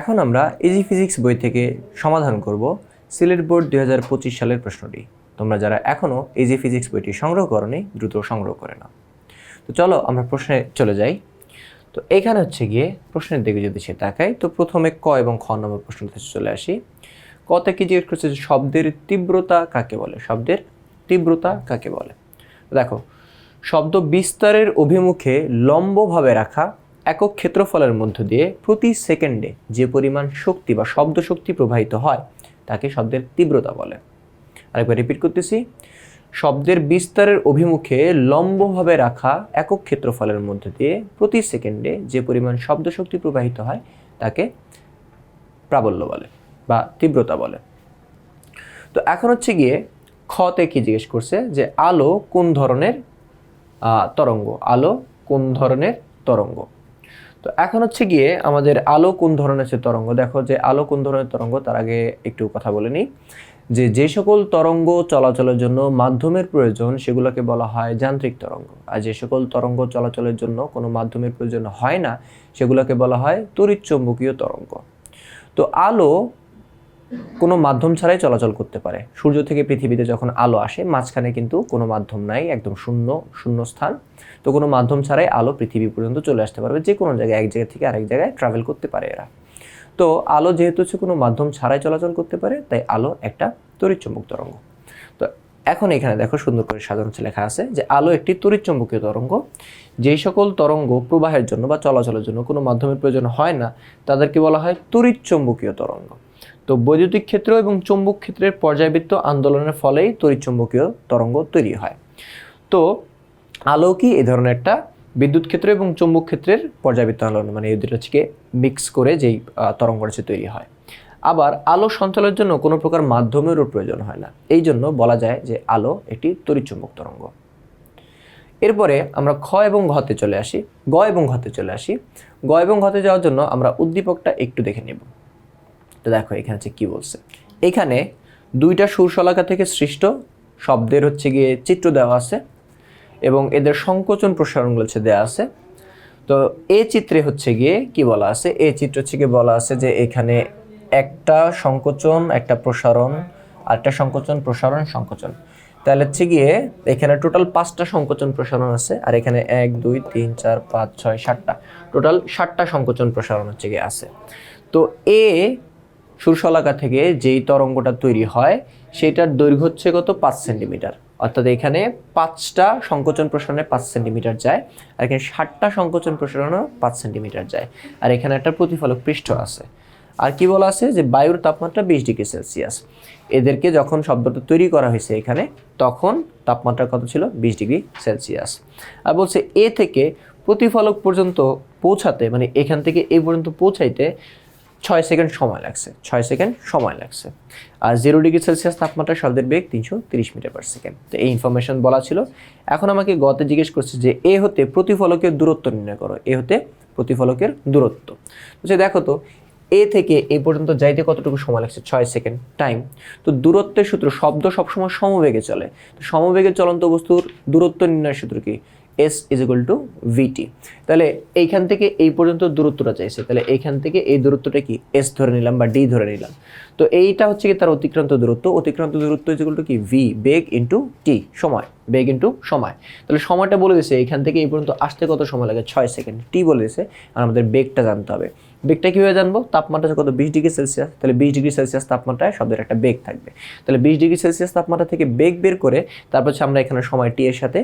এখন আমরা easy physics বই থেকে সমাধান করব সিলেট বোর্ড দুই হাজার পঁচিশ সালের প্রশ্নটি। তোমরা যারা এখনও ইজি ফিজিক্স বইটি সংগ্রহ করনি, দ্রুত সংগ্রহ করে নাও। তো চলো আমরা প্রশ্নে চলে যাই। তো এখানে হচ্ছে গিয়ে প্রশ্নের দিকে যদি সে তাকাই, তো প্রথমে ক এবং খ নম্বর প্রশ্নতে চলে আসি। কতে কি জিজ্ঞেস করছে যে শব্দের তীব্রতা কাকে বলে? শব্দের তীব্রতা কাকে বলে? দেখো, শব্দ বিস্তারের অভিমুখে লম্বভাবে রাখা একক ক্ষেত্রফলের মধ্য দিয়ে প্রতি সেকেন্ডে যে পরিমাণ শক্তি বা শব্দ শক্তি প্রবাহিত হয়, তাকে শব্দের তীব্রতা বলে। আরেকবার রিপিট করতেছি। শব্দের বিস্তারের অভিমুখে লম্বভাবে রাখা একক ক্ষেত্রফলের মধ্য দিয়ে প্রতি সেকেন্ডে যে পরিমাণ শব্দ শক্তি প্রবাহিত হয়, তাকে প্রাবল্য বলে বা তীব্রতা বলে। তো এখন হচ্ছে গিয়ে খতে কি জিজ্ঞেস করছে যে আলো কোন ধরনের তরঙ্গ? আলো কোন ধরনের তরঙ্গ? তো এখন হচ্ছে গিয়ে আমাদের আলো কোন ধরনের সে তরঙ্গ? দেখো যে আলো কোন ধরনের তরঙ্গ? তার আগে একটু কথা বলে নিই। যে যে সকল তরঙ্গ চলাচলের জন্য মাধ্যমের প্রয়োজন, সেগুলোকে বলা হয় যান্ত্রিক তরঙ্গ। আর যে সকল তরঙ্গ চলাচলের জন্য কোনো মাধ্যমের প্রয়োজন হয় না, সেগুলোকে বলা হয় তড়িৎচুম্বকীয় তরঙ্গ। তো আলো কোনো মাধ্যম ছাড়াই চলাচল করতে পারে। সূর্য থেকে পৃথিবীতে যখন আলো আসে, মাঝখানে কিন্তু কোনো মাধ্যম নাই, একদম শূন্য শূন্য স্থান তো কোনো মাধ্যম ছাড়াই আলো পৃথিবী পর্যন্ত চলে আসতে পারবে, যে কোনো জায়গায়, এক জায়গা থেকে আরেক জায়গায় ট্রাভেল করতে পারে এরা। তো আলো যেহেতু হচ্ছে কোনো মাধ্যম ছাড়াই চলাচল করতে পারে, তাই আলো একটা তড়িৎচুম্বক তরঙ্গ। তো এখন এখানে দেখো সুন্দর করে হচ্ছে, লেখা আছে যে আলো একটি তড়িৎচুম্বকীয় তরঙ্গ। যেই সকল তরঙ্গ প্রবাহের জন্য বা চলাচলের জন্য কোনো মাধ্যমের প্রয়োজন হয় না, তাদেরকে বলা হয় তড়িৎচুম্বকীয় তরঙ্গ। তো বৈদ্যুতিক ক্ষেত্র এবং চৌম্বক ক্ষেত্রের পর্যায়বৃত্ত আন্দোলনের ফলেই তড়িৎচুম্বকীয় তরঙ্গ তৈরি হয়। তো আলো কি এই ধরনের একটা বিদ্যুৎ ক্ষেত্র এবং চৌম্বক ক্ষেত্রের পর্যায়বৃত্ত আন্দোলন? মানে এই দুটো হচ্ছে মিক্স করে যেই আহ, তরঙ্গ রয়েছে তৈরি হয়। আবার আলো সঞ্চালনের জন্য কোনো প্রকার মাধ্যমেরও প্রয়োজন হয় না। এই জন্য বলা যায় যে আলো একটি তড়িৎচুম্বক তরঙ্গ। এরপরে আমরা খ এবং ঘতে চলে আসি। গ এবং ঘতে চলে আসি। গ এবং ঘতে যাওয়ার জন্য আমরা উদ্দীপকটা একটু দেখে নেব। তো দেখো, এখানে হচ্ছে কি বলছে? এখানে দুইটা সুরশলাকা থেকে সৃষ্ট শব্দের হচ্ছে গিয়ে চিত্র দেওয়া আছে এবং এদের সংকোচন প্রসারণগুলো হচ্ছে দেওয়া আছে। তো এ চিত্রে হচ্ছে গিয়ে কি বলা আছে? এ চিত্র হচ্ছে গিয়ে বলা আছে যে এখানে একটা সংকোচন, একটা প্রসারণ, আরেকটা সংকোচন, প্রসারণ, সংকোচন। তাহলে হচ্ছে গিয়ে এখানে টোটাল পাঁচটা সংকোচন প্রসারণ আছে আর এখানে এক, দুই, তিন, চার, পাঁচ, ছয়, সাতটা। টোটাল সাতটা সংকোচন প্রসারণ হচ্ছে গিয়ে আছে। তো এ সুরশলাকা থেকে যেই তরঙ্গটা তৈরি হয়, সেটার দৈর্ঘ্য হচ্ছে কত? পাঁচ সেন্টিমিটার। অর্থাৎ এখানে পাঁচটা সংকোচন প্রসারণে পাঁচ সেন্টিমিটার যায়, আর এখানে ষাটটা সংকোচন প্রসারণও পাঁচ সেন্টিমিটার যায়। আর এখানে একটা প্রতিফলক পৃষ্ঠ আছে। আর কি বলা আছে? যে বায়ুর তাপমাত্রা বিশ ডিগ্রি সেলসিয়াস। এদেরকে যখন শব্দটা তৈরি করা হয়েছে এখানে, তখন তাপমাত্রা কত ছিল? বিশ ডিগ্রি সেলসিয়াস। আর বলছে, এ থেকে প্রতিফলক পর্যন্ত পৌঁছাতে মানে এখান থেকে এ পর্যন্ত পৌঁছাইতে ছয় সেকেন্ড সময় লাগছে, ছয় সেকেন্ড সময় লাগছে। আর জিরো ডিগ্রি সেলসিয়াস তাপমাত্রা শব্দের বেগ তিনশো তিরিশ মিটার পার সেকেন্ড তো এই ইনফরমেশন বলা ছিল। এখন আমাকে গতে জিজ্ঞেস করছে যে, এ হতে প্রতিফলকের দূরত্ব নির্ণয় করো। এ হতে প্রতিফলকের দূরত্ব। তো সে দেখো তো, এ থেকে এ পর্যন্ত যাইতে কতটুকু সময় লাগছে? ছয় সেকেন্ড টাইম তো দূরত্বের সূত্র শব্দ সবসময় সমবেগে চলে। তো সমবেগে চলন্ত বস্তুর দূরত্ব নির্ণয় সূত্র কি? S is equal to VT তাহলে এইখান থেকে এই পর্যন্ত দূরত্বটা চাইছে। তাহলে এইখান থেকে এই দূরত্বটা কি? এস ধরে নিলাম বা ডি ধরে নিলাম। তো এইটা হচ্ছে কি তার অতিক্রান্ত দূরত্ব। অতিক্রান্ত দূরত্ব ইজ ইকুয়াল টু কি? ভি বেগ ইন্টু টি সময়। বেগ ইন্টু সময়। তাহলে সময়টা বলে দিছে, এইখান থেকে এই পর্যন্ত আসতে কত সময় লাগে? ছয় সেকেন্ড। টি বলে দিছে, আর আমাদের বেগটা জানতে হবে। বেগটা কীভাবে জানব? তাপমাত্রা কত? বিশ ডিগ্রি সেলসিয়াস। তাহলে বিশ ডিগ্রি সেলসিয়াস তাপমাত্রায় শব্দের একটা বেগ থাকবে। তাহলে বিশ ডিগ্রি সেলসিয়াস তাপমাত্রা থেকে বেগ বের করে তারপর আমরা এখানে সময় টি এর সাথে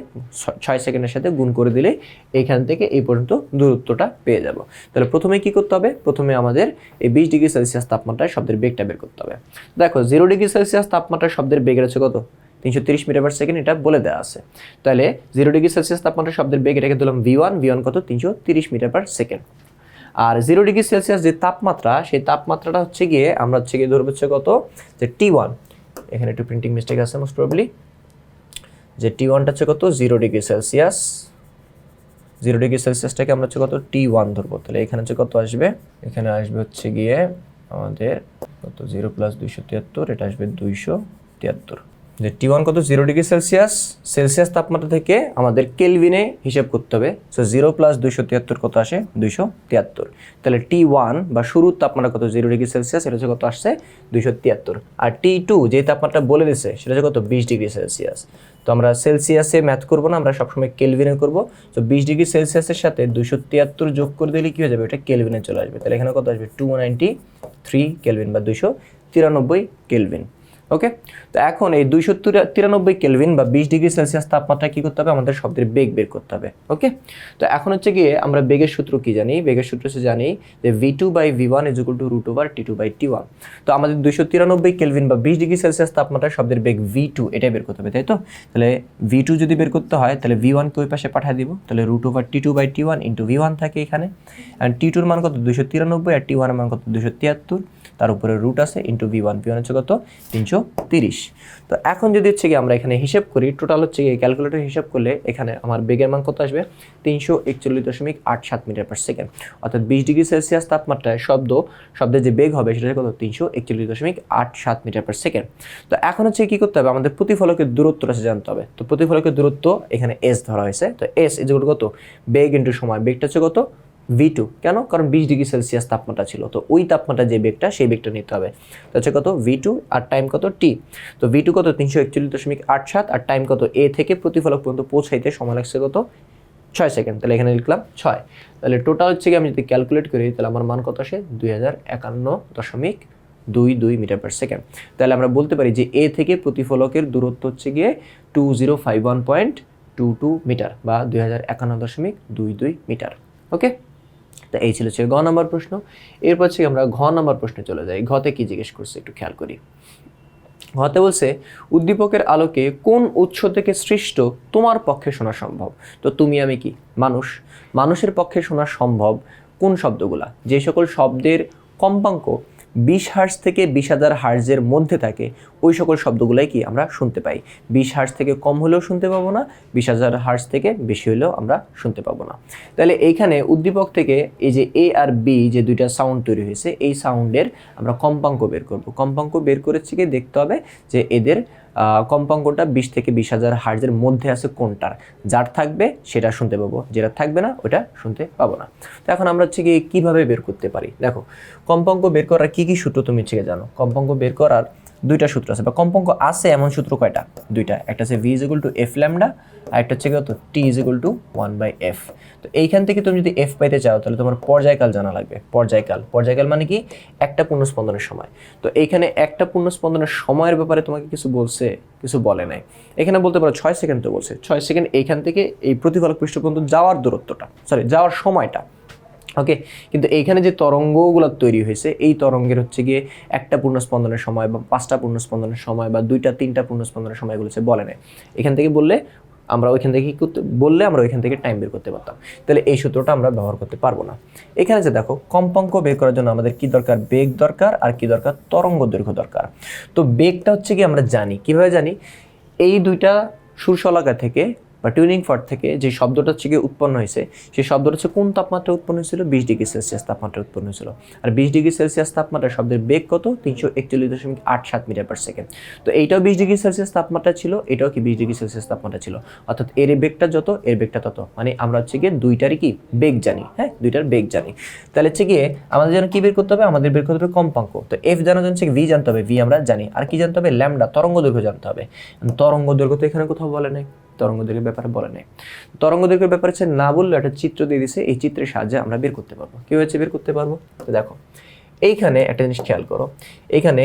ছয় সেকেন্ডের সাথে গুণ করে দিলে এইখান থেকে এই পর্যন্ত দূরত্বটা পেয়ে যাব। তাহলে প্রথমে কি করতে হবে? প্রথমে আমাদের এই বিশ ডিগ্রি সেলসিয়াস তাপমাত্রায় শব্দের বেগটা বের করতে হবে। দেখো জিরো ডিগ্রি সেলসিয়াস তাপমাত্রায় শব্দের বেগ আছে কত? তিনশো তিরিশ মিটার পার সেকেন্ড এটা বলে দেওয়া আছে। তাহলে জিরো ডিগ্রি সেলসিয়াস তাপমাত্রা শব্দের বেগ এটাকে দিলাম ভি ওয়ান ভি ওয়ান কত? তিনশো তিরিশ মিটার পার সেকেন্ড। আর জিরো ডিগ্রি সেলসিয়াস যে তাপমাত্রা, সেই তাপমাত্রাটা হচ্ছে গিয়ে, আমরা হচ্ছে গিয়ে ধরবো হচ্ছে কত? যে টি ওয়ান এখানে একটু প্রিন্টিং মিস্টেক আছে মোস্ট প্রবলি যে টি ওয়ানটা হচ্ছে কত? Zero degree Celsius zero degree সেলসিয়াসটাকে আমরা হচ্ছে কত? টি ওয়ান ধরবো। তাহলে এখানে হচ্ছে কত আসবে? এখানে আসবে হচ্ছে গিয়ে আমাদের কত? জিরো প্লাস দুইশো তিয়াত্তর, এটা আসবে দুইশো তিয়াত্তর। যে টি ওয়ান কত? জিরো ডিগ্রি সেলসিয়াস সেলসিয়াস তাপমাত্রা থেকে আমাদের কেলভিনে হিসেব করতে হবে। সো জিরো প্লাস দুইশো তিয়াত্তর কত আসে? দুইশো তিয়াত্তর। তাহলে টি ওয়ান বা শুরুর তাপমাত্রা কত? জিরো ডিগ্রি সেলসিয়াস এটা হচ্ছে কত আসছে? দুইশো তিয়াত্তর। আর টি টু যে তাপমাত্রা বলে দিচ্ছে সেটা হচ্ছে কত? বিশ ডিগ্রি সেলসিয়াস তো আমরা সেলসিয়াসে ম্যাথ করব না, আমরা সবসময় কেলভিনে করব। তো বিশ ডিগ্রি সেলসিয়াসের সাথে দুইশো তিয়াত্তর যোগ করে দিলে কী হয়ে যাবে? এটা কেলভিনে চলে আসবে। তাহলে এখানে কত আসবে? টু নাইনটি থ্রি কেলভিন বা দুইশো তিরানব্বই কেলভিন ওকে তো এখন এই দুইশো তিরানব্বই কেলভিন বা বিশ ডিগ্রি সেলসিয়াস তাপমাত্রা কী করতে হবে? আমাদের শব্দের বেগ বের করতে হবে। ওকে তো এখন হচ্ছে গিয়ে আমরা বেগের সূত্র কি জানি? বেগের সূত্র হচ্ছে জানি যে V two by V one is equal to root over T two by T one তো আমাদের দুইশো তিরানব্বই কেলভিন বা বিশ ডিগ্রি সেলসিয়াস তাপমাত্রা শব্দের বেগ ভি টু এটাই বের করতে হবে, তাই তো? তাহলে ভি টু যদি বের করতে হয়, তাহলে ভি ওয়ানকে ওই পাশে পাঠিয়ে দিব। তাহলে root over T two by T one into V one থাকে এখানে। অ্যান্ড টি টুর মান কত? দুশো তিরানব্বই আর টি ওয়ানের মান কত? দুশো তিয়াত্তর। তার উপরে রুট আছে into V one V one হচ্ছে কত? তিনশো তিরিশ। তো এখন যদি হচ্ছে কি আমরা এখানে হিসেব করি টোটাল হচ্ছে গিয়ে ক্যালকুলেটর হিসাব করলে এখানে আমার বেগের মান কত আসবে? তিনশো একচল্লিশ দশমিক আট সাত মিটার পার সেকেন্ড অর্থাৎ বিশ ডিগ্রি সেলসিয়াস তাপমাত্রায় শব্দ, শব্দের যে বেগ হবে সেটা কত তিনশো একচল্লিশ দশমিক আট সাত মিটার পার সেকেন্ড তো এখন হচ্ছে কি করতে হবে? আমাদের প্রতিফলকের দূরত্বটা আছে জানতে হবে। তো প্রতিফলকের দূরত্ব এখানে এস ধরা হয়েছে। তো এস ইজ কত? বেগ ইন্টু সময়। বেগটা হচ্ছে কত? ভি টু কেন? কারণ বিশ ডিগ্রি সেলসিয়াস তাপমাত্রা ছিল। তো ওই তাপমাত্রা যে বেগটা, সেই বেগটা নিতে হবে। তো হচ্ছে কত? ভি টু আর টাইম কত? টি তো ভি টু কত? তিনশো একচল্লিশ দশমিক আট সাত আর টাইম কত? এ থেকে প্রতিফলক পর্যন্ত পৌঁছাইতে সময় লাগছে কত? ছয় সেকেন্ড। তাহলে এখানে লিখলাম ছয়। তাহলে টোটাল হচ্ছে কি? আমি যদি ক্যালকুলেট করি, তাহলে আমার মান কত আসে? দুই হাজার একান্ন দশমিক দুই দুই মিটার পার সেকেন্ড তাহলে আমরা বলতে পারি যে এ থেকে প্রতিফলকের দূরত্ব হচ্ছে গিয়ে two zero five one point two two metre বা দুই হাজার একান্ন দশমিক দুই দুই মিটার। ওকে তো এই ছিল হচ্ছে গ নম্বর প্রশ্ন। এরপর থেকে আমরা ঘ নম্বর প্রশ্নে চলে যাই। ঘতে কি জিজ্ঞেস করছে একটু খেয়াল করি। ঘতে বলছে, উদ্দীপকের আলোকে কোন উৎস থেকে সৃষ্ট তোমার পক্ষে শোনা সম্ভব? তো তুমি আমি কি? মানুষ। মানুষের পক্ষে শোনা সম্ভব কোন শব্দগুলা? যে সকল শব্দের কম্পাঙ্ক বিশ হার্স থেকে বিশ হাজার হার্জের মধ্যে থাকে, ওই সকল শব্দগুলোই কি আমরা শুনতে পাই। বিশ হার্স থেকে কম হলেও শুনতে পাবো না, বিশ হাজার হার্স থেকে বেশি হলেও আমরা শুনতে পাবো না। তাহলে এইখানে উদ্দীপক থেকে এই যে এ আর বি যে দুইটা সাউন্ড তৈরি হয়েছে, এই সাউন্ডের আমরা কম্পাঙ্ক বের করব। কম্পাঙ্ক বের করেছি কি? দেখতে হবে যে এদের কম্পাঙ্কটা বিশ থেকে বিশ হাজার হার্জের মধ্যে আছে কোনটার? যার থাকবে সেটা শুনতে পাবো। যেটা থাকবে না ওটা শুনতে পাবো না। তো এখন আমরা হচ্ছে কি কীভাবে বের করতে পারি? দেখো, কম্পাঙ্ক বের করার কী কী সূত্র তুমি হচ্ছে জানো? কম্পাঙ্ক বের করার দুইটা সূত্র আছে। বা কম্পাঙ্ক আছে এমন সূত্র কয়টা? দুইটা। একটা আছে V is equal to F lambda আর একটা হচ্ছে কত T is equal to one by F তো এইখান থেকে তুমি যদি এফ পাইতে চাও, তাহলে তোমার পর্যায়কাল জানা লাগবে। পর্যায়কাল। পর্যায়কাল মানে কি? একটা পূর্ণস্পন্দনের সময়। তো এইখানে একটা পূর্ণস্পন্দনের সময়ের ব্যাপারে তোমাকে কিছু বলছে, কিছু বলে নাই। এখানে বলতে পারো ছয় সেকেন্ড তো বলছে। ছয় সেকেন্ড এইখান থেকে এই প্রতিফলক পৃষ্ঠ যাওয়ার দূরত্বটা সরি যাওয়ার সময়টা। ওকে কিন্তু এইখানে যে তরঙ্গগুলো তৈরি হয়েছে, এই তরঙ্গের হচ্ছে গিয়ে একটা পূর্ণস্পন্দনের সময় বা পাঁচটা পূর্ণস্পন্দনের সময় বা দুইটা, তিনটা পূর্ণস্পন্দনের সময় এগুলো হচ্ছে বলে নেয় এখান থেকে বললে আমরা ওইখান থেকে কী করতে, বললে আমরা ওইখান থেকে টাইম বের করতে পারতাম। তাহলে এই সূত্রটা আমরা ব্যবহার করতে পারব না। এখানে যে দেখো, কম্পাঙ্ক বের করার জন্য আমাদের কি দরকার? বেগ দরকার আর কি দরকার? তরঙ্গ দৈর্ঘ্য দরকার। তো বেগটা হচ্ছে কি আমরা জানি। কীভাবে জানি? এই দুইটা সুরশলাকা থেকে বা টিউনিং ফট থেকে যে শব্দটা গিয়ে উৎপন্ন হয়েছে, সেই শব্দটা হচ্ছে কোন তাপমাত্রা উৎপন্ন হয়েছিল? বিশ ডিগ্রি সেলসিয়াস তাপমাত্রা উৎপন্ন হয়েছিল। আর বিশ ডিগ্রি সেলসিয়াস তাপমাত্রা শব্দের বেগ কত? তিনশো একচল্লিশ দশমিক আট সাত মিটার পার সেকেন্ড তো এইটাও বিশ ডিগ্রি সেলসিয়াস তাপমাত্রা ছিল, এটাও কি বিশ ডিগ্রি সেলসিয়াস তাপমাত্রা ছিল? অর্থাৎ এর বেগটা যত, এর বেগটা তত। মানে আমরা হচ্ছে গিয়ে দুইটারই কি? বেগ জানি হ্যাঁ? দুইটার বেগ জানি। তাহলে হচ্ছে গিয়ে আমাদের যেন কি বের করতে হবে? আমাদের বের করতে হবে কম্পাঙ্ক। তো এফ জানার জন্য ভি জানতে হবে ভি আমরা জানি। আর কি জানতে হবে? ল্যামডা তরঙ্গ দৈর্ঘ্য জানতে হবে। তরঙ্গ দৈর্ঘ্য তো এখানে কোথাও বলে নাই। তরঙ্গ দৈর্ঘ্যের ব্যাপারে বলে নেই। তরঙ্গ দৈর্ঘ্যের ব্যাপারে হচ্ছে না বললে একটা চিত্র দিয়ে দিছে এই চিত্রের সাহায্যে আমরা বের করতে পারব। কী হয়েছে বের করতে পারব? তো দেখো, এইখানে একটা জিনিস খেয়াল করো, এইখানে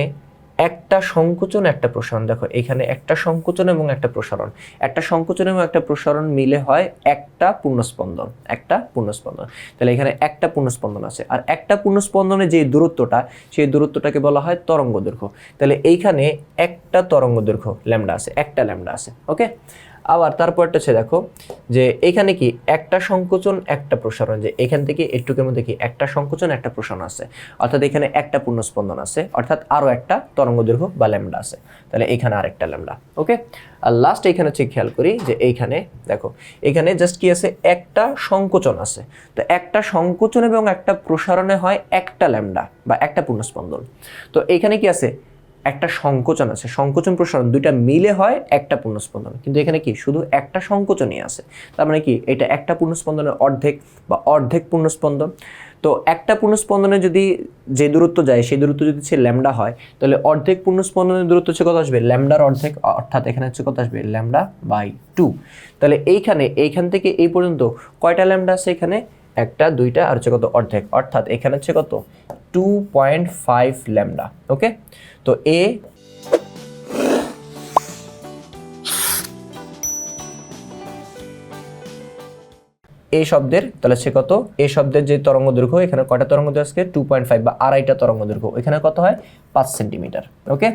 একটা সংকোচন, একটা প্রসারণ। দেখো এখানে একটা সংকোচন এবং একটা প্রসারণ। একটা সংকোচন এবং একটা প্রসারণ মিলে হয় একটা পূর্ণস্পন্দন একটা পূর্ণস্পন্দন। তাহলে এখানে একটা পূর্ণস্পন্দন আছে। আর একটা পূর্ণস্পন্দনের যে দূরত্বটা, সেই দূরত্বটাকে বলা হয় তরঙ্গ দৈর্ঘ্য তাহলে এইখানে একটা তরঙ্গ দৈর্ঘ্য ল্যামডা আছে, একটা ল্যামডা আছে, ওকে? আবার তারপরটা হচ্ছে দেখো যে এখানে কি একটা সংকোচন, একটা প্রসারণ, যে এখান থেকে এটুকের মধ্যে কি একটা সংকোচন, একটা প্রসারণ আছে। অর্থাৎ এখানে একটা পূর্ণস্পন্দন আছে, অর্থাৎ আরও একটা তরঙ্গ দৈর্ঘ্য বা ল্যামডা আছে। তাহলে এখানে আরেকটা ল্যামডা, ওকে? আর লাস্ট এখানে হচ্ছে খেয়াল করি যে এইখানে দেখো, এখানে জাস্ট কি আছে? একটা সংকোচন আছে। তো একটা সংকোচন এবং একটা প্রসারণে হয় একটা ল্যামডা বা একটা পূর্ণস্পন্দন তো এখানে কি আছে? একটা সংকোচন আছে। সংকোচন প্রসারণ দুইটা মিলে হয় একটা পূর্ণস্পন্দন কিন্তু এখানে কি? শুধু একটা সংকোচনই আছে। তার মানে কি? এটা একটা পূর্ণস্পন্দনের অর্ধেক বা অর্ধেক পূর্ণস্পন্দন তো একটা পূর্ণস্পন্দনে যদি যে দূরত্ব যায়, সেই দূরত্ব যদি হচ্ছে ল্যামডা হয়, তাহলে অর্ধেক পূর্ণস্পন্দনের দূরত্ব হচ্ছে কত আসবে? ল্যামডার অর্ধেক, অর্থাৎ এখানে হচ্ছে কত আসবে? Lambda by two. তাহলে এইখানে, এইখান থেকে এই পর্যন্ত কয়টা ল্যামডা আছে এখানে? একটা, দুইটা আর হচ্ছে কত? অর্ধেক। অর্থাৎ এখানে হচ্ছে কত? Two point five lambda okay তো এ এই শব্দের, তাহলে সে কত? এই শব্দের যে তরঙ্গ দৈর্ঘ্য, এখানে কয়টা তরঙ্গ দৈর্ঘ্য টু পয়েন্ট ফাইভ বা আড়াইটা তরঙ্গ দৈর্ঘ্য। এখানে কত হয়? পাঁচ সেন্টিমিটার ওকে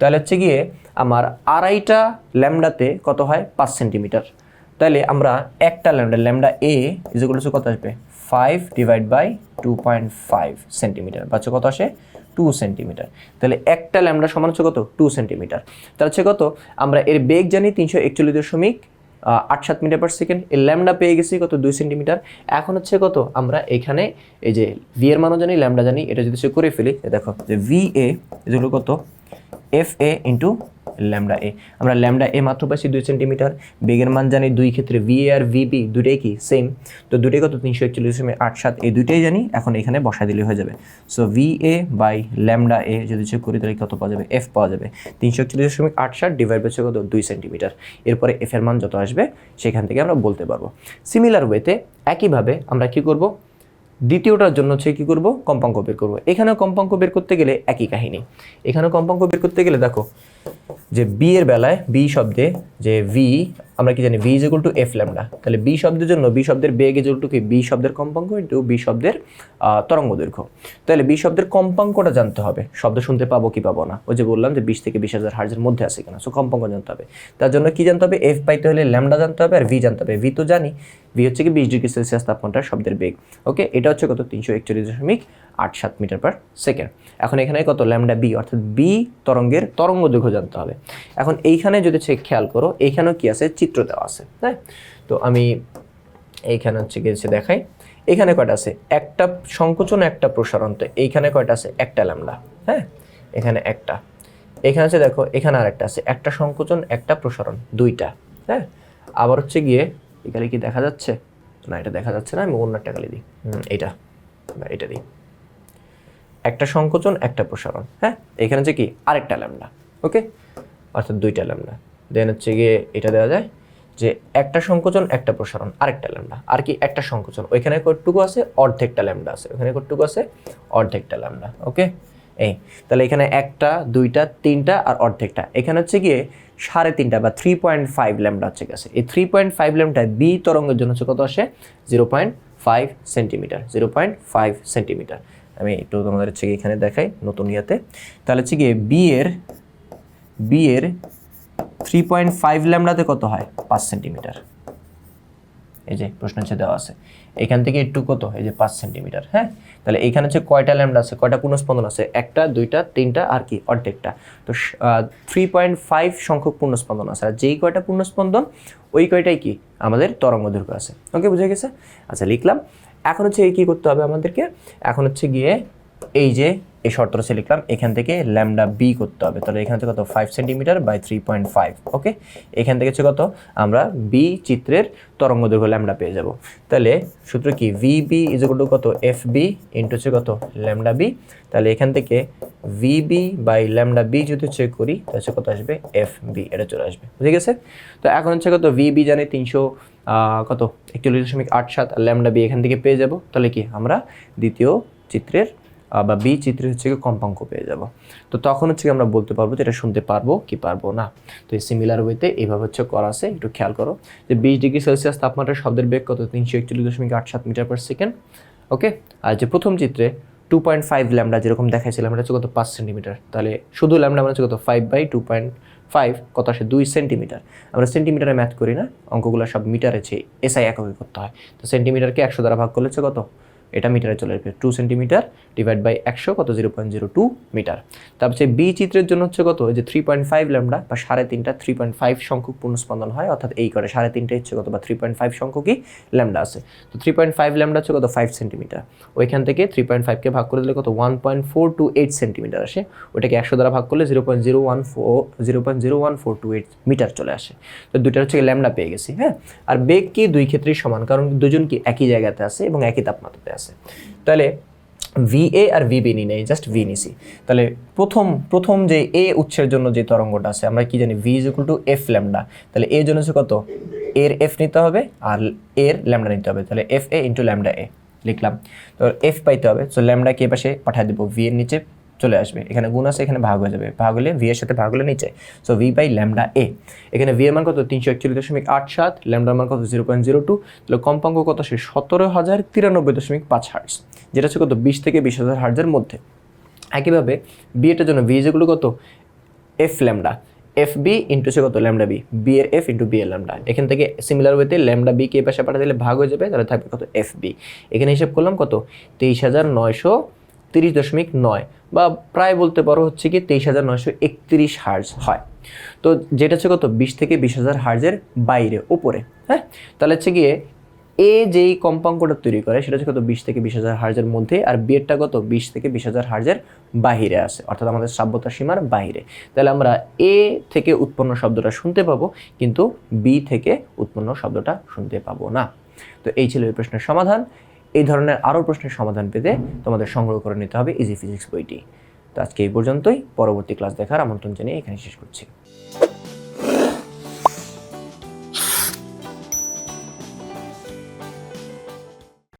তাহলে হচ্ছে গিয়ে আমার আড়াইটা ল্যামডাতে কত হয়? পাঁচ সেন্টিমিটার তাহলে আমরা একটা ল্যামডা ল্যামডা এ ইজগুলো কত আসবে? Five divide by two point five centimetre বা হচ্ছে কত আসে? টু সেন্টিমিটার তাহলে একটা ল্যামডা সমান হচ্ছে কত? টু সেন্টিমিটার তাহলে হচ্ছে কত? আমরা এর বেগ জানি তিনশো একচল্লিশ দশমিক আট সাত মিটার পার সেকেন্ড এর ল্যামডা পেয়ে গেছি কত? দুই সেন্টিমিটার এখন হচ্ছে কত? আমরা এখানে এই যে ভি এর মানও জানি ল্যামডা জানি, এটা যদি সে করে ফেলি দেখো যে ভি এ যেগুলো কত? F A into lambda A. আমরা ল্যামডা এ মাত্র পাচ্ছি দুই সেন্টিমিটার। বেগের মান জানি দুই ক্ষেত্রে ভি এ আর ভিবি দুটাই কি সেম তো দুটাই কত? তিনশো একচল্লিশ দশমিক আট সাত। এই দুইটাই জানি, এখন এখানে বসা দিলে হয়ে যাবে। So V A by lambda A যদি চেক করি, তাহলে কত পাওয়া যাবে? এফ পাওয়া যাবে। তিনশো একচল্লিশ দশমিক আট সাত ডিভাইড হচ্ছে কত দুই সেন্টিমিটার। এরপরে এফ এর মান যত আসবে, সেখান থেকে আমরা বলতে পারব। সিমিলার ওয়েতে একইভাবে আমরা কি করব? দ্বিতীয়টার জন্য হচ্ছে কী করব? কম্পাঙ্ক বের করব। এখানেও কম্পাঙ্ক বের করতে গেলে একই কাহিনী। এখানেও কম্পাঙ্ক বের করতে গেলে দেখো যে বি এর বেলায় বি শব্দে যে ভি আমরা কি জানি B is to F lambda তাহলে বি শব্দের জন্য বি শব্দের বেগ ইজ টু কি? বি শব্দের কম্পাঙ্ক ইন্টু বি শব্দের তরঙ্গ দৈর্ঘ্য। তাহলে বি শব্দের কম্পাঙ্কটা জানতে হবে। শব্দ শুনতে পাবো কি পাবো না? ওই যে বললাম যে বিশ থেকে বিশ হাজার হার্জের মধ্যে আছে কিনা। সো কম্পাঙ্ক জানতে হবে। তার জন্য কি জানতে হবে? এফ পাইতে হলে ল্যামডা জানতে হবে আর ভি জানতে হবে। ভি তো জানি। ভি হচ্ছে কি বিশ ডিগ্রি সেলসিয়াস তাপমাত্রার শব্দের বেগ। ওকে? এটা হচ্ছে কত? তিনশো একচল্লিশ দশমিক আট সাত মিটার পার সেকেন্ড। এখন এখানে কত? ল্যামডা বি অর্থাৎ বি তরঙ্গের তরঙ্গ দৈর্ঘ্য জানতে হবে। এখন এইখানে যদি হচ্ছে খেয়াল করো, এইখানেও কি আছে? চিত্র দেওয়া আছে হ্যাঁ তো আমি এইখানে হচ্ছে গিয়েছে দেখাই। এখানে কয়টা আছে? একটা সংকোচন, একটা প্রসারণ। তো এইখানে কয়টা আছে? একটা ল্যামডা হ্যাঁ? এখানে একটা। এখানে আছে দেখো, এখানে আর একটা আছে। একটা সংকোচন, একটা প্রসারণ, দুইটা হ্যাঁ? আবার হচ্ছে গিয়ে এখানে কি দেখা যাচ্ছে? না, এটা দেখা যাচ্ছে না, আমি অন্য একটা কালি দিই বা এটা দিই। একটা সংকোচন, একটা প্রসারণ হ্যাঁ? এখানে হচ্ছে কি? আরেকটা ল্যামডা, ওকে? অর্থাৎ দুইটা ল্যামডা। দেন হচ্ছে গিয়ে এটা দেওয়া যায় যে একটা সংকোচন, একটা প্রসারণ, আরেকটা ল্যামডা আর কি একটা সংকোচন? ওইখানে কতটুকু আছে? অর্ধেকটা ল্যামডা আছে। ওখানে কতটুকু আছে? অর্ধেকটা ল্যামডা ওকে এই, তাহলে এখানে একটা, দুইটা, তিনটা আর অর্ধেকটা। এখানে হচ্ছে গিয়ে সাড়ে তিনটা বা থ্রি পয়েন্ট ফাইভ ল্যামডা হচ্ছে গেছে। এই three point five lambda B তরঙ্গের জন্য হচ্ছে কত আসে? Zero point five centimetre zero point five centimetre আমি একটু তোমাদের হচ্ছে এখানে দেখাই নতুন ইয়াতে। তাহলে হচ্ছে গিয়ে বি এর বি এর থ্রি পয়েন্ট ফাইভ ল্যামডাতে কত হয়? পাঁচ সেন্টিমিটার এই যে প্রশ্ন হচ্ছে দেওয়া আছে। এখান থেকে একটু কত? এই যে পাঁচ সেন্টিমিটার হ্যাঁ? তাহলে এখানে হচ্ছে কয়টা ল্যামডা আছে? কয়টা পূর্ণস্পন্দন আছে? একটা, দুইটা, তিনটা, আর কি, অর্ধেকটা। তো থ্রি পয়েন্ট ফাইভ সংখ্যক পূর্ণস্পন্দন আছে। আর যেই কয়টা পূর্ণস্পন্দন, ওই কয়টাই কি? আমাদের তরঙ্গ দৈর্ঘ্য আছে। ওকে বুঝে গেছে? আচ্ছা লিখলাম। এখন হচ্ছে এই কী করতে হবে আমাদেরকে? এখন হচ্ছে গিয়ে এই যে, এই শর্তটা হচ্ছে লিখলাম, এখান থেকে ল্যামডা বি করতে হবে। তাহলে এখান থেকে কত? Five centimetre by three point five okay এখান থেকে হচ্ছে কত? আমরা বি চিত্রের তরঙ্গ দৈর্ঘ্য ল্যামডা পেয়ে যাব। তাহলে সূত্র কি? ভি বি ইজ টু কত? এফ বি ইন্টু হচ্ছে কত? ল্যামডা বি তাহলে এখান থেকে V B by lambda B যদি চেক করি, তাহলে হচ্ছে কত আসবে? এফ বি এটা চলে আসবে। বুঝে গেছে? তো এখন হচ্ছে কত? ভি বি জানি তিনশো কত? একচল্লিশ দশমিক আট সাত ল্যামডা বি এখান থেকে পেয়ে যাব। তাহলে কি? আমরা দ্বিতীয় চিত্রের বা বি চিত্রে হচ্ছে গিয়ে কম্পাঙ্ক পেয়ে যাব। তো তখন হচ্ছে আমরা বলতে পারব যে এটা শুনতে পারব কি পারব না। তো এই সিমিলার ওয়েতে এইভাবে হচ্ছে করা আছে, একটু খেয়াল করো। যে বিশ ডিগ্রি সেলসিয়াস তাপমাত্রার শব্দের বেগ কত? তিনশো একচল্লিশ দশমিক আট সাত মিটার পার সেকেন্ড ওকে আর যে প্রথম চিত্রে টু পয়েন্ট ফাইভ ল্যামডা যেরকম দেখাইছিলাম, এটা হচ্ছে কত? পাঁচ সেন্টিমিটার তাহলে শুধু ল্যামডা মানে হচ্ছে কত? Five by two point five কত আসে? দুই সেন্টিমিটার আমরা সেন্টিমিটারে ম্যাথ করি না, অঙ্কগুলো সব মিটারে চেয়ে এসআই এককে করতে হয়। তো সেন্টিমিটারকে একশো দ্বারা ভাগ করলে হচ্ছে কত? এটা মিটারে চলে আসবে। টু সেন্টিমিটার ডিভাইড বাই একশো, কত? Zero point zero two meter. তারপর হচ্ছে বি চিত্রের জন্য হচ্ছে কত? যে থ্রি পয়েন্ট ফাইভ ল্যামডা বা সাড়ে তিনটা থ্রি পয়েন্ট ফাইভ সংখ্যক পূর্ণস্পন্দন হয়, অর্থাৎ এই করে সাড়ে তিনটা হচ্ছে কত বা থ্রি পয়েন্ট ফাইভ সংখ্যকই ল্যামডা আছে। তো থ্রি পয়েন্ট ফাইভ ল্যামডা হচ্ছে কত? ফাইভ সেন্টিমিটার ওইখান থেকে থ্রি পয়েন্ট ফাইভকে ভাগ করে দিলে কত? One point four two eight centimeter আসে। ওটাকে একশো দ্বারা ভাগ করলে zero point zero one four zero point zero one four two eight meter চলে আসে। তো দুইটা হচ্ছে ল্যামডা পেয়ে গেছি হ্যাঁ? আর বেগ কি? দুই ক্ষেত্রেই সমান, কারণ দুজন কি? একই জায়গাতে আছে এবং একই তাপমাত্রাতে আছে। তাহলে ভি এ আর ভি বি নি নেই জাস্ট ভি নিছি। তাহলে প্রথম প্রথম যে এ উৎসের জন্য যে তরঙ্গটা আছে, আমরা কি জানি V is equal to F lambda তাহলে এর জন্য কত? এর এফ নিতে হবে আর এর ল্যামডা নিতে হবে। তাহলে F A into lambda A লিখলাম। তো এফ পাইতে হবে। সো ল্যামডা কে পাশে পাঠিয়ে দেবো ভি এর নিচে। চলে আসবে। এখানে গুণ আছে, এখানে ভাগ হয়ে যাবে। ভাগ হলে ভি এর সাথে ভাগ হলে নিচে। So V by lambda A এখানে ভি এর মান কত? তিনশো একচল্লিশ দশমিক আট সাত। ল্যামডার মান কত? জিরো পয়েন্ট জিরো টু তাহলে কম্পাঙ্ক কত? সে সতেরো হাজার তিরানব্বই দশমিক পাঁচ হার্টস যেটা হচ্ছে কত? বিশ থেকে বিশ হাজার হার্টসের মধ্যে। একইভাবে বি এটার জন্য ভি যেগুলো কত? F lambda F B into সে কত? ল্যামডা বি বি এর এফ ইন্টু বি এর ল্যামডা এখান থেকে সিমিলার ওয়েতে ল্যামডা বি কে পাশে পাঠা দিলে ভাগ হয়ে যাবে। তাহলে থাকবে কত? এফ বি এখানে হিসাব করলাম কত? তেইশ হাজার নয়শো তিরিশ দশমিক নয় বা প্রায় বলতে পারো হচ্ছে কি তেইশ হাজার নয়শো একত্রিশ হার্জ হয়। তো যেটা হচ্ছে কত? বিশ থেকে বিশ হাজার হার্জের বাইরে ওপরে হ্যাঁ? তাহলে হচ্ছে গিয়ে এ যেই কম্পাঙ্কটা তৈরি করে, সেটা হচ্ছে কত? বিশ থেকে বিশ হাজার হার্জের মধ্যে, আর বিয়েরটা কত? বিশ থেকে বিশ হাজার হার্জের বাহিরে আছে, অর্থাৎ আমাদের সাব্যতা সীমার বাহিরে তাহলে আমরা এ থেকে উৎপন্ন শব্দটা শুনতে পাবো, কিন্তু বি থেকে উৎপন্ন শব্দটা শুনতে পাবো না। তো এই ছিল এই প্রশ্নের সমাধান। এই ধরনের আরও প্রশ্নের সমাধান পেতে তোমাদের সংগ্রহ করে নিতে হবে ইজি ফিজিক্স বইটি। তো আজকে এই পর্যন্তই। পরবর্তী ক্লাস দেখার আমন্ত্রণ জানিয়ে এখানে শেষ করছি।